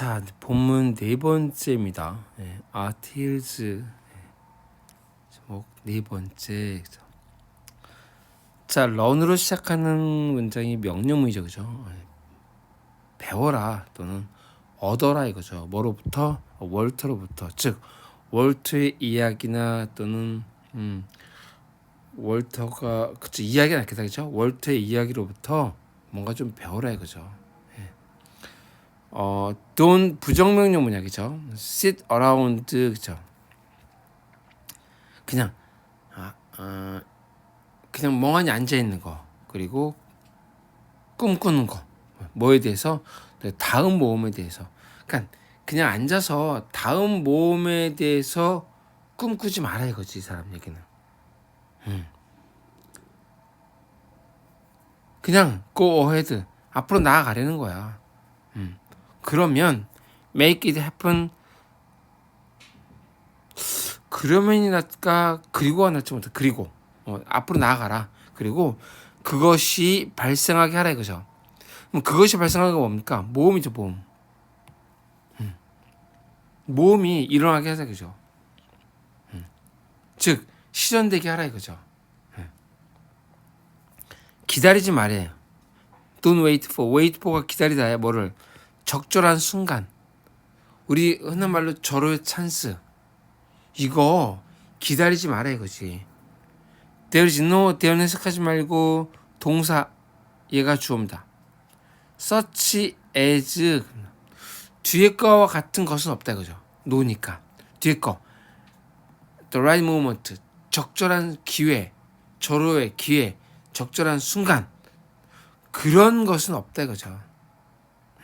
자, 본문 네 번째입니다. 예, 아틸즈 예, 제목 네 번째. 자, 런으로 시작하는 문장이 명령문이죠, 그죠? 예, 배워라 또는 얻어라 이거죠. 뭐로부터 월터로부터 즉 월터의 이야기나 또는 음, 월터가 그쵸 이야기는 낫겠다 그죠? 월터의 이야기로부터 뭔가 좀 배워라 이거죠. 예. 어, don't 부정명령 뭐냐 그죠? sit around 그죠? 그냥 아, 아 그냥 멍하니 앉아 있는 거 그리고 꿈꾸는 거 뭐에 대해서 네, 다음 모험에 대해서 그러니까 그냥 앉아서 다음 모험에 대해서 꿈꾸지 마라 이거지 이 사람 얘기는 음. 그냥 go ahead 앞으로 나아가려는 거야 음. 그러면 make it happen 그러면이 낫까 그리고가 낫지 못해 그리고 어, 앞으로 나아가라 그리고 그것이 발생하게 하라 이거죠 그럼 그것이 발생하는 게 뭡니까? 모험이죠, 모험. 음. 모험이 일어나게 하자, 그죠? 음. 즉, 실현되게 하라 이거죠. 음. 기다리지 말아요. Don't wait for. wait for가 기다리다야 뭐를 적절한 순간. 우리 흔한 말로 절호의 찬스. 이거 기다리지 말아 이거지. There no, there는 해석하지 말고 동사 얘가 주어입니다. such as 뒤에 거와 같은 것은 없다 그죠? 노니까 뒤에 거 the right moment 적절한 기회 절호의 기회 적절한 순간 그런 것은 없다 그죠?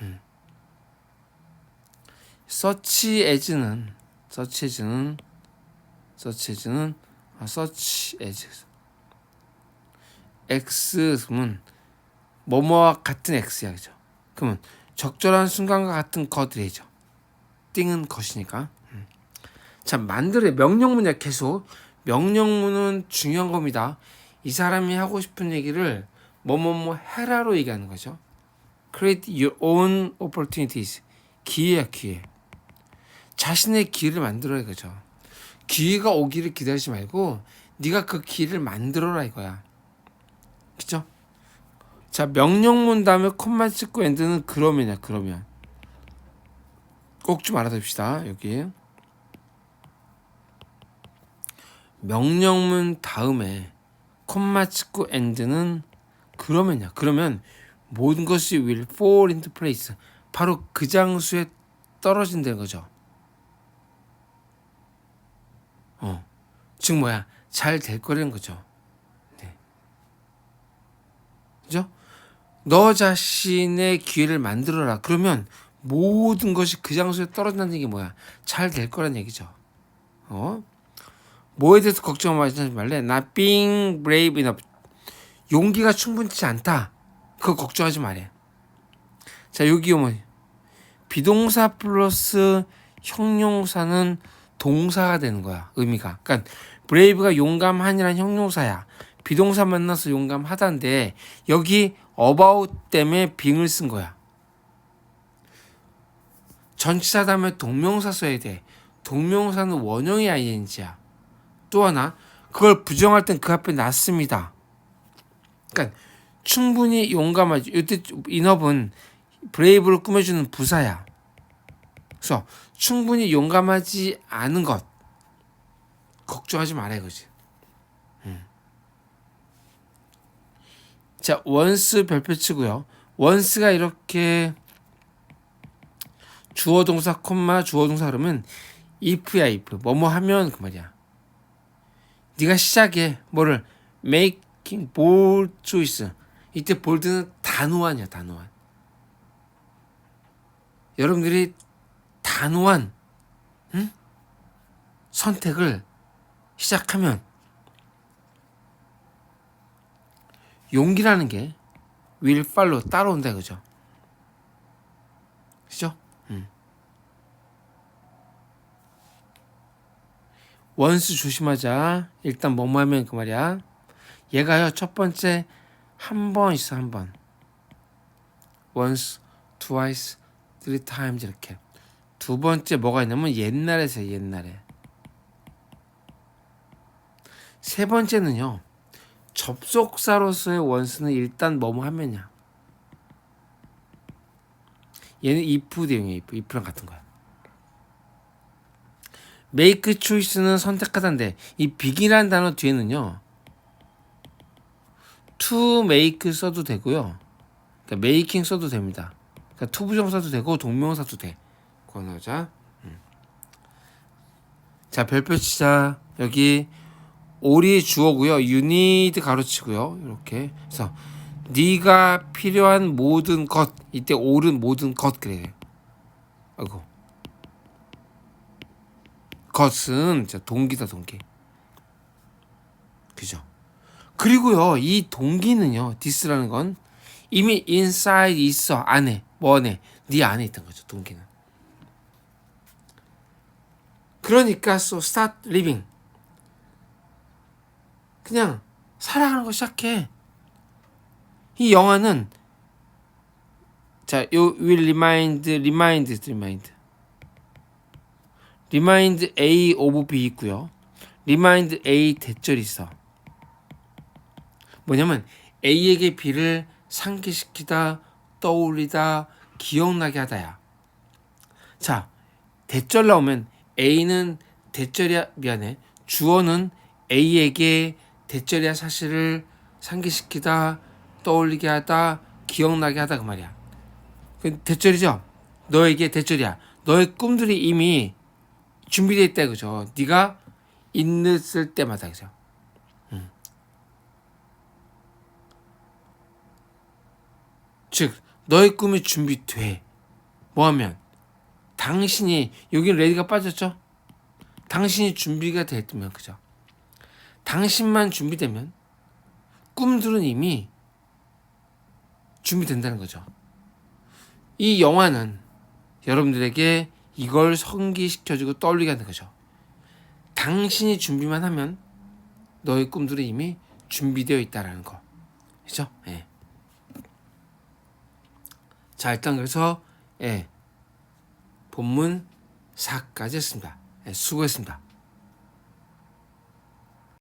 음. Such as는 such as는 such as는 아, such as x는 뭐뭐와 같은 x야 그죠? 그러면 적절한 순간과 같은 것들이죠. 띵은 것이니까. 음. 자 만들어 명령문이야 계속 명령문은 중요한 겁니다. 이 사람이 하고 싶은 얘기를 뭐뭐뭐 해라로 얘기하는 거죠. Create your own opportunities. 기회야 기회. 자신의 기회를 만들어야 그죠. 기회가 오기를 기다리지 말고 네가 그 기회를 만들어라 이거야. 그죠? 자 명령문 다음에 콤마 찍고 엔드는 그러면이야 그러면 꼭 좀 알아둡시다 여기 명령문 다음에 콤마 찍고 엔드는 그러면이야 그러면 모든 것이 will fall into place 바로 그 장소에 떨어진다는 거죠 어, 즉 뭐야 잘 될 거라는 거죠 네. 그죠? 너 자신의 기회를 만들어라. 그러면 모든 것이 그 장소에 떨어진다는 얘기 뭐야? 잘 될 거란 얘기죠. 어? 뭐에 대해서 걱정하지 말래. 나 being brave enough. 용기가 충분치 않다. 그거 걱정하지 말래. 자, 여기 뭐 비동사 플러스 형용사는 동사가 되는 거야. 의미가. 그러니까 brave가 용감한이란 형용사야. 비동사 만나서 용감하다인데 여기 about 때문에 빙을 쓴 거야. 전치사 다음에 동명사 써야 돼. 동명사는 원형의 ing야. 또 하나 그걸 부정할 땐 그 앞에 놨습니다. 그러니까 충분히 용감하지. 이때 인업은 브레이브를 꾸며주는 부사야. 그래서 충분히 용감하지 않은 것 걱정하지 말아 이거지. 자, 원스 별표 치고요. 원스가 이렇게 주어 동사 콤마 주어 동사 그러면 if야 if. 뭐뭐 하면 그 말이야. 네가 시작해. 뭐를 making bold choice. 이때 볼드는 단호한이야, 단호한. 여러분들이 단호한 응? 선택을 시작하면 용기라는 게 follow 따라온다 그죠? 그죠? 음. 원수 조심하자. 일단 뭐뭐 하면 그 말이야. 얘가요 첫 번째 한 번 있어 한 번. once, twice, three times 이렇게 두 번째 뭐가 있냐면 옛날에서 옛날에. 세 번째는요. 접속사로서의 원수는 일단 뭐뭐 하면냐. 얘는 if 대용이에요. if. if랑 같은 거야. make choice는 선택하다인데 이 beg인이라는 단어 뒤에는요. to make 써도 되고요. 그러니까 making 써도 됩니다. 그러니까 투부정 써도 되고 동명사도 돼. 권하자. 음. 자 별표 치자. 여기 올이 주어고요. need 가로치고요. 이렇게. 그래서 네가 필요한 모든 것 이때 올은 모든 것 그래요. 아이고. 것은 자 동기다 동기. 그죠? 그리고요 이 동기는요 디스라는 건 이미 inside 있어 안에 뭐 안에 네 안에 있던 거죠 동기는. 그러니까 so start living 그냥 살아가는 거 시작해. 이 영화는 자, 요 will remind, remind, remind. remind A of B 있고요. remind A 대절이 있어. 뭐냐면 A에게 B를 상기시키다, 떠올리다, 기억나게 하다야. 자, 대절 나오면 A는 대절이야 미안해. 주어는 A에게 대절이야 사실을 상기시키다, 떠올리게 하다, 기억나게 하다 그 말이야. 그 대절이죠. 너에게 대절이야. 너의 꿈들이 이미 준비되어 있다 그죠. 네가 있을 때마다 그죠. 음. 즉 너의 꿈이 준비돼. 뭐하면 당신이 여기는 레디가 빠졌죠. 당신이 준비가 됐으면 그죠. 당신만 준비되면 꿈들은 이미 준비된다는 거죠. 이 영화는 여러분들에게 이걸 성기시켜주고 떠올리게 하는 거죠. 당신이 준비만 하면 너의 꿈들은 이미 준비되어 있다라는 거. 그죠? 예. 자, 일단 그래서 예. 본문 4까지 했습니다. 예, 수고했습니다.